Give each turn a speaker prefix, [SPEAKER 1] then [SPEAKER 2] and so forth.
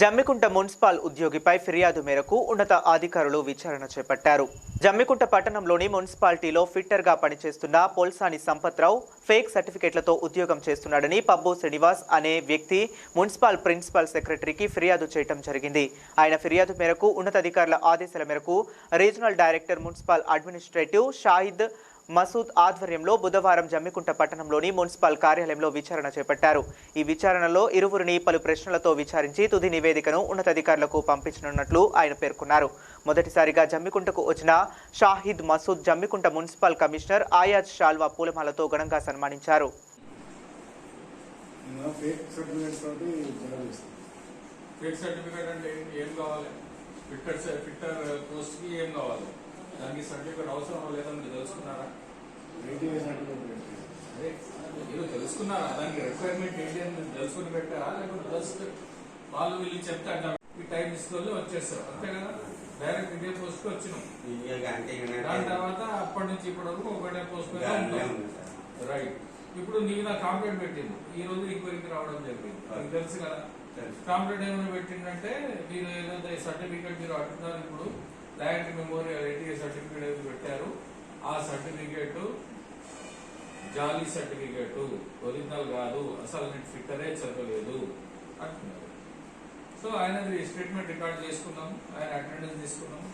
[SPEAKER 1] Jammikunta municipal ఉద్యోగిపై ఫిర్యాదు మేరకు ఉన్నత అధికారులు విచారణ చేపట్టారు. జమ్మికుంట పట్టణంలోని మున్సిపాలిటీలో ఫిట్టర్గా పనిచేస్తున్న పోల్సాని సంపత్రావు ఫేక్ సర్టిఫికెట్లతో ఉద్యోగం చేస్తున్నాడని పబ్బు శ్రీనివాస్ అనే వ్యక్తి మున్సిపల్ ప్రిన్సిపల్ సెక్రటరీకి ఫిర్యాదు చేయడం జరిగింది. ఆయన ఫిర్యాదు మేరకు ఉన్నతాధికారుల ఆదేశాల మేరకు regional director municipal administrative Shahid Masood ఆధ్వర్యంలో బుధవారం జమ్మికుంట పట్టణంలోని మున్సిపల్ కార్యాలయంలో విచారణ చేపట్టారు. ఈ విచారణలో ఇరువురిని పలు ప్రశ్నలతో విచారించి తుది నివేదికను ఉన్నతాధికారులకు పంపించనున్నట్లు ఆయన పేర్కొన్నారు. మొదటిసారిగా జమ్మికుంటకు వచ్చిన షాహిద్ మసూద్ జమ్మికుంట మున్సిపల్ కమిషనర్ ఆయాజ్ షాల్వా పూలమాలతో ఘనంగా సన్మానించారు.
[SPEAKER 2] ఫేక్
[SPEAKER 3] సర్టిఫికేట్ అంటే? ఏం కావాలి? ఫిట్టర్ ఫిట్టర్ పోస్ట్కి ఏం కావాలి? దానికి సర్టిఫికేట్ అవసరం లేదా మీరు తెలుసుకున్నారా? అదే మీరు తెలుసుకున్నారా? దానికి రిక్వైర్మెంట్ ఏంటి అని మీరు తెలుసుకుని పెట్టారా? లేకపోతే జస్ట్ వాళ్ళు వీళ్ళు చెప్తే అట్లా ఈ టైం తీసుకొని వచ్చేస్తారు. అంతే కదా? డైరెక్ట్ ఇండియా పోస్ట్కి వచ్చినాం. దాని తర్వాత అప్పటి నుంచి ఇప్పటి వరకు ఒకటే పోస్ట్ రైట్ ఇప్పుడు నీకు నా కాంప్లైంట్ పెట్టింది ఈ రోజు ఇంక్వైరీకి రావడం జరిగింది. మీకు తెలుసు కదా? కాంప్లైంట్ ఏమైనా పెట్టిందంటే మీరు ఏదైతే సర్టిఫికేట్ మీరు అడుగుతున్నారు ఇప్పుడు ల్యాండ్ మెమోరియల్ ఎన్టీఏ సర్టిఫికేట్ ఏది పెట్టారు. ఆ సర్టిఫికేట్ జాలీ సర్టిఫికేట్ ఒరిజినల్ కాదు. అసలు నేను ఫిట్టరే చదవలేదు అంటున్నారు. సో ఆయన స్టేట్మెంట్ రికార్డ్ చేసుకున్నాం. ఆయన అటెండెన్స్ తీసుకున్నాం.